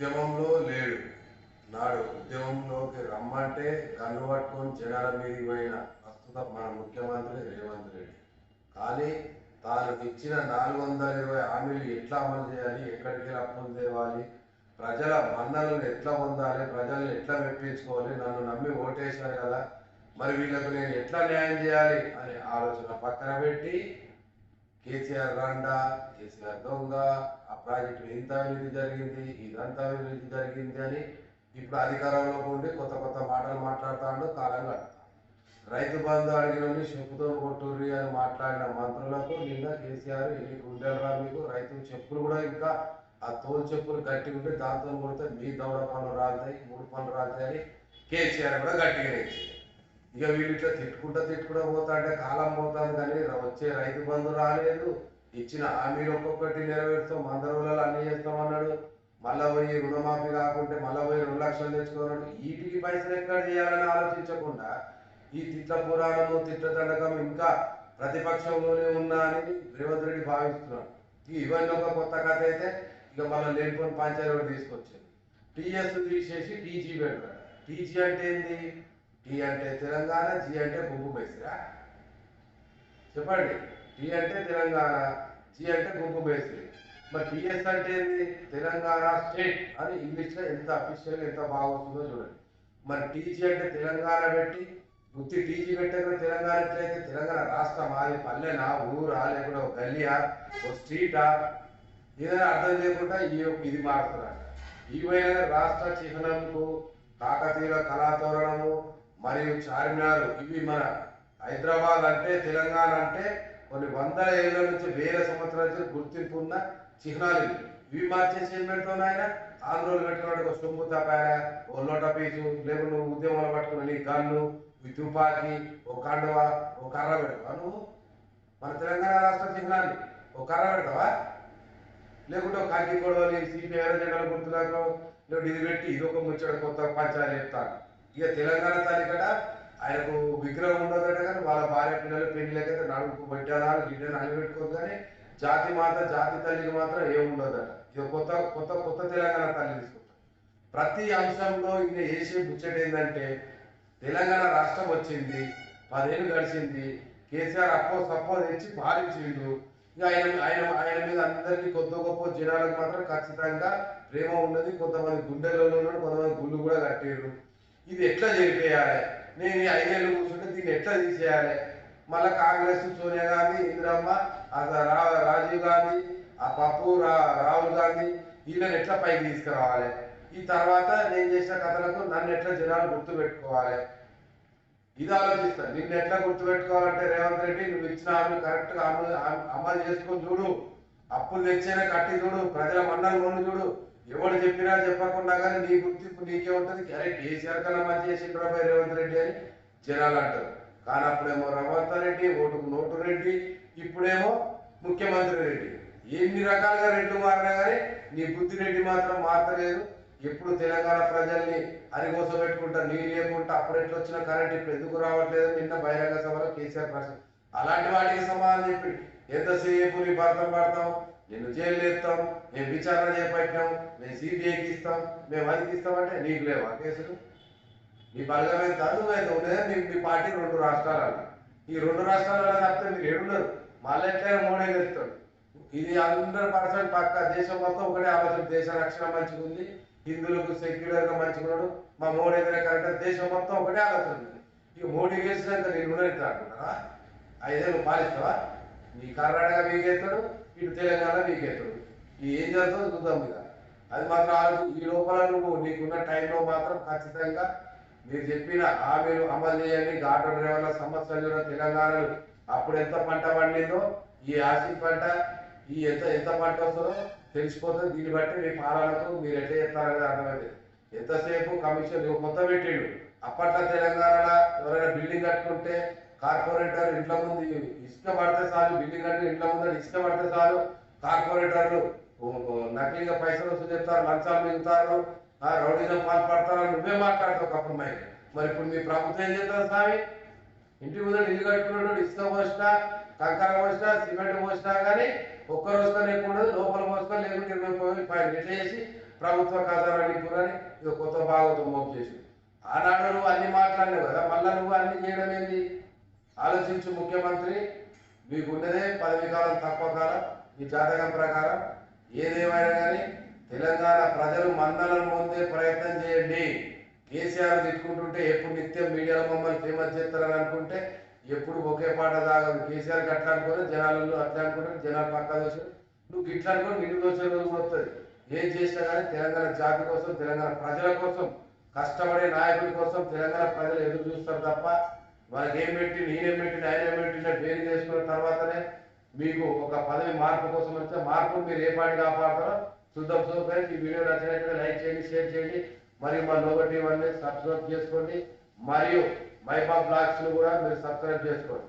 ఉద్యమంలో లేడు. నాడు ఉద్యమంలోకి రమ్మంటే కన్ను పట్టుకొని జనాల మీదకి పోయిన ప్రస్తుత మన ముఖ్యమంత్రి రేవంత్ రెడ్డి. కానీ తాను ఇచ్చిన నాలుగు వందల ఇరవై హామీలు ఎట్లా అమలు చేయాలి ఎక్కడికి అప్పులు తేవాలి ప్రజల మన్నలను ఎట్లా పొందాలి ప్రజల్ని ఎట్లా మెప్పించుకోవాలి నన్ను నమ్మి ఓటేశారు కదా మరి వీళ్ళకు నేను ఎట్లా న్యాయం చేయాలి అనే ఆలోచన పక్కన పెట్టి కేసీఆర్ రండా కేసీఆర్ దొంగ ఆ ప్రాజెక్టు ఇంత అవినీతి జరిగింది ఇదంతా అవినీతి జరిగింది అని ఇప్పుడు అధికారంలో ఉండి కొత్త కొత్త మాటలు మాట్లాడుతాడు కాలం రైతు బంధు అడిగిన చెప్పుతో కొట్టుర్రి అని మాట్లాడిన మంత్రులకు నిన్న కేసీఆర్ ఎన్ని గుండెలరా మీకు? రైతు చెప్పులు కూడా ఇంకా ఆ తోలు చెప్పులు గట్టిగా ఉంటే దాంతో కొడితే మీ దౌడ పనులు రాలుతాయి మూడు పనులు రాలుతాయి అని కేసీఆర్ కూడా గట్టిగా ఇచ్చింది ఇక వీళ్ళు ఇట్లా తిట్టుకుంటా తిట్టుకుంటా పోతా అంటే కాలం పోతాను కానీ వచ్చే రైతు బంధు రాలేదు. ఇచ్చిన హామీలు ఒక్కొక్కటి నెరవేరుస్తాం వంద రోజులలో అన్ని చేస్తామన్నాడు. మళ్ళా పోయి రుణమాఫీ కాకుంటే మళ్ళా పోయి రెండు లక్షలు తెచ్చుకున్నాడు వీటికి పైసలు ఎక్కడ చేయాలని ఆలోచించకుండా ఈ తిట్ల పురాణము తిట్ల దండకం ఇంకా ప్రతిపక్షంలోనే ఉన్నా అని రేవంత్ రెడ్డి భావిస్తున్నాడు. ఇక ఇవన్నీ ఒక కొత్త కథ అయితే ఇక మళ్ళీ లేనిపోయిన పంచాయతీ తీసుకొచ్చింది. టీఎస్ తీసేసి టీజీ పెట్టాడు టీజీ అంటే ఏంది? టీ అంటే తెలంగాణ జీ అంటే గుంపు బేసిరా చెప్పండి. టీ అంటే తెలంగాణ జీ అంటే గుంపు మేస్త్రి మరి టీఎస్ అంటే తెలంగాణ స్టేట్. అని ఇంగ్లీష్లో ఎంత అఫీషియల్గా ఎంత బాగుంటుందో చూడండి. మరి టీజీ అంటే తెలంగాణ పెట్టి గుర్తి టీజీ పెట్టగా తెలంగాణ ఎట్లయితే? తెలంగాణ రాష్ట్రం అది పల్లెనా ఊరా లేకుండా ఒక గల్లియా ఒక స్ట్రీటా? ఏదైనా అర్థం లేకుండా ఈ యొక్క ఇది మారుతున్నారు ఈవైన రాష్ట్ర చిహ్నంకు కాకతీయుల కళాతోరణము మరియు చార్మినారు. ఇవి మన హైదరాబాద్ అంటే తెలంగాణ అంటే కొన్ని వందల ఏళ్ళ నుంచి వేల సంవత్సరాల నుంచి గుర్తింపు ఉన్న చిహ్నాలు ఇవి. ఇవి మార్చేసి ఏం పెడతావు ఆయన ఆంధ్రోలు పెట్టుకున్నాడు ఒక సొమ్ము తపాయ ఓ లోట పీసు లేకుంటే నువ్వు ఉద్యమంలో పట్టుకున్న నీ గన్ను ఈ తుపాకీ ఓ కండువ ఓ కర్ర పెడతావా నువ్వు? మన తెలంగాణ రాష్ట్ర చిహ్నాన్ని ఓ కర్ర పెడతావా? లేకుంటే ఒక కాకి గొడవలు సిపిఐ జెండాల గుర్తులకు లేకుంటే ఇది పెట్టి ఇది ఒక ముచ్చట కొత్త పంచాలు చెప్తాను. ఇక తెలంగాణ తారీఖట ఆయనకు విగ్రహం ఉండదట కానీ వాళ్ళ భార్య పిల్లలు పెళ్ళిలకైతే నడుపు పెట్టారా గిడ్డని అనిపెట్టుకోదు కానీ జాతి మాత జాతి తల్లికి మాత్రం ఏముండదట ఇది కొత్త కొత్త కొత్త తెలంగాణ తల్లి తీసుకుంటాం. ప్రతి అంశంలో ఈయన వేసే ముచ్చట ఏంటంటే తెలంగాణ రాష్ట్రం వచ్చింది పదేళ్ళు గడిచింది కేసీఆర్ అప్పో సప్పో తెచ్చి పాలించిండు. ఇక ఆయన ఆయన ఆయన మీద అందరికీ కొత్త గొప్ప జనాలకు మాత్రం ఖచ్చితంగా ప్రేమ ఉన్నది. కొంతమంది గుండెలలో ఉన్నాడు కొంతమంది గుళ్ళు కూడా కట్టారు ఇది ఎట్లా జరిపేయాలి నేను ఐదేళ్ళు కూర్చుంటే దీన్ని ఎట్లా తీసేయాలి? మళ్ళా కాంగ్రెస్ సోనియా గాంధీ ఇందిరమ్మ ఆ రా- రాజీవ్ గాంధీ ఆ పప్పు రా రాహుల్ గాంధీ వీళ్ళని ఎట్లా పైకి తీసుకురావాలి? ఈ తర్వాత నేను చేసిన కథలకు నన్ను ఎట్లా జనాలు గుర్తుపెట్టుకోవాలి? ఇది ఆలోచిస్తాను నిన్ను ఎట్లా గుర్తుపెట్టుకోవాలంటే రేవంత్ రెడ్డి నువ్వు ఇచ్చిన హామీ కరెక్ట్గా అమలు అమలు చేసుకొని చూడు. అప్పులు తెచ్చేనే కట్టి చూడు. ప్రజల మన్నలు చూడు. ఎవరు చెప్పినా చెప్పకుండా కానీ నీ గుర్తింపు నీకే ఉంటుంది. అరే కేసీఆర్ కన్నా మంచి చేసిండ్రు రేవంత్ రెడ్డి అని జనాలు అంటారు. కానీ అప్పుడేమో రవంత రెడ్డి ఓటుకు నోటు రెడ్డి ఇప్పుడేమో ముఖ్యమంత్రి రెడ్డి. ఎన్ని రకాలుగా రెడ్లు మారినా కానీ నీ బుద్ధి రెడ్డి మాత్రం మారతలేదు. ఎప్పుడు తెలంగాణ ప్రజల్ని అరిగోస పెట్టుకుంటా నీళ్ళు లేకుంటా అప్పుడు ఎట్లా వచ్చిన కరెంట్ ఇప్పుడు ఎందుకు రావట్లేదు? నిన్న బహిరంగ సభలో కేసీఆర్ ప్రశ్న. అలాంటి వాటికి సమాధానం చెప్పి ఎంతసేపు నీ భర్తం పడతావు? నిన్ను జైలు ఎత్తాం మేము విచారణ చేపట్టాం మేము సిబిఐకి ఇస్తాం మేము అది ఇస్తామంటే నీకు లేవా కేసులు? మీ బలగం చదువు అయితే ఉన్నదే మీ మీ పార్టీ రెండు రాష్ట్రాలలో. ఈ రెండు రాష్ట్రాలలో తప్పితే మీరు ఏడున్నారు మళ్ళీ ఎట్లయినా మూడే గెలుస్తాడు. ఇది హండ్రెడ్ పర్సెంట్ పక్క దేశం మొత్తం ఒకటే ఆలోచన. దేశ రక్షణ మంచిగా ఉంది హిందువులకు సెక్యులర్గా మంచిగున్నాడు మా మోడీ ఏదైనా కరెక్ట్ దేశం మొత్తం ఒకటే ఆలోచన ఉంది. ఇక మోడీ గెలిచినాక నేను ఉండేది అనుకుంటారా నువ్వు పాలిస్తావా? నీ కర్ణాటక వీకెత్తాడు ఇటు తెలంగాణ వీకెత్తాడు ఇది ఏం చేస్తుందో చూద్దాం మీద అది మాత్రం ఆలోచి ఈ లోపల నువ్వు నీకున్న టైంలో మాత్రం ఖచ్చితంగా మీరు చెప్పిన హామీలు అమలు చేయండి. ఘాటు డ్రైవర్ల సమస్యలు ఉన్న తెలంగాణలో అప్పుడు ఎంత పంట పండిందో ఈ యాసిడ్ పంట ఈ ఎంత ఎంత పంట వస్తుందో తెలిసిపోతుంది. దీన్ని బట్టి మీ పాలనకు మీరు ఎట్లా చెప్తారనేది అర్థమైంది. ఎంతసేపు కమిషన్ మొత్తం పెట్టిండు. అప్పట్లో తెలంగాణలో ఎవరైనా బిల్డింగ్ కట్టుకుంటే కార్పొరేటర్ ఇంట్లో ముందు ఇసుక పడితే చాలు బిల్డింగ్ అంటే ఇంట్లో ముందు ఇసుక పడితే చాలు. కార్పొరేటర్లు నకిలీగా పైసలు వస్తూ చెప్తారు లంచాలు మిగుతారు రౌడీజం పాల్పడతారు నువ్వే మాట్లాడతావు ఒకప్పుడు మరి. మరి ఇప్పుడు మీ ప్రభుత్వం ఏం చేస్తారు స్వామి? ఇంటి ముందు ఇల్లు కట్టుకున్నాడు ఇసుక పోసినా కంకర పోసినా సిమెంట్ పోసినా కానీ ఒక్క రోజుతో ఉండదు లోపల పోసుకొని లేకుంటే ఇరవై పోయి వేలు పైన చేసి ప్రభుత్వ ఖజానా నింపులని ఇది కొత్త భాగవతం మోపు చేసి ఆనాడు నువ్వు అన్ని మాట్లాడినావు కదా మళ్ళా నువ్వు అన్ని చేయడం ఏంది? ఆలోచించు ముఖ్యమంత్రి మీకున్నదే పదవి కాలం తక్కువ కాలం మీ జాతకం ప్రకారం. ఏదేమైనా కానీ తెలంగాణ ప్రజలు మన్నలను పొందే ప్రయత్నం చేయండి. కేసీఆర్ తిట్టుకుంటుంటే ఎప్పుడు నిత్యం మీడియాలో మమ్మల్ని ఫేమస్ చేస్తారని అనుకుంటే ఎప్పుడు ఒకే పాట తాగదు కేసీఆర్ అట్లా అనుకోరు జనాలు అట్లా అనుకుంటారు జనాలు పక్క దోషం నువ్వు గిట్లా అనుకోని నిన్ను దోషం రోజు వస్తుంది ఏం చేసినా కానీ తెలంగాణ జాతి కోసం తెలంగాణ ప్రజల కోసం కష్టపడే నాయకుల కోసం తెలంగాణ ప్రజలు ఎదురు చూస్తారు తప్ప మనకేం పెట్టి నేనేం పెట్టి ఆయన పెట్టిన పేరు చేసుకున్న తర్వాతనే మీకు ఒక పదవి మార్పు కోసం వస్తే మార్పు మీరు ఏ పాటి కాపాడతారో చూద్దాం సో ఫ్రెండ్స్ ఈ వీడియో నచ్చినట్లయితే లైక్ చేయండి షేర్ చేయండి. మరియు మా లోగో ఇవన్నీ సబ్స్క్రైబ్ చేసుకోండి. మరియు మైపా బ్లాగ్స్ను కూడా మీరు సబ్స్క్రైబ్ చేసుకోండి.